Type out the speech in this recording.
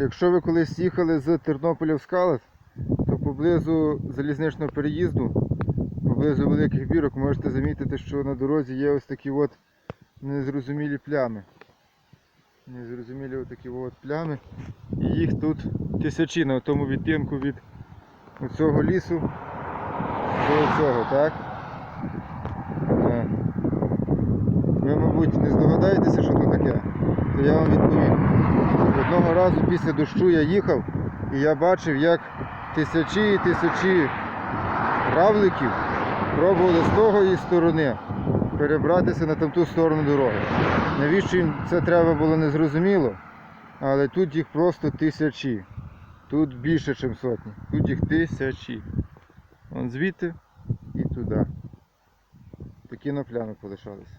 Якщо ви колись їхали з Тернополя в Скалат, то поблизу залізничного переїзду, поблизу великих бірок, можете замітити, що на дорозі є ось такі от незрозумілі плями. Незрозумілі ось такі от плями. І їх тут тисячі на тому відтинку від цього лісу до цього, так? Е, Ви, мабуть, не здогадаєтеся, що це таке, то я вам відповім. Одного разу після дощу я їхав і я бачив, як тисячі і тисячі равликів пробували з тої сторони перебратися на там ту сторону дороги. Навіщо їм це треба було незрозуміло, але тут їх просто тисячі. Тут більше, ніж сотні. Тут їх тисячі. Вон звідти і туди. Такі на плями полишалися.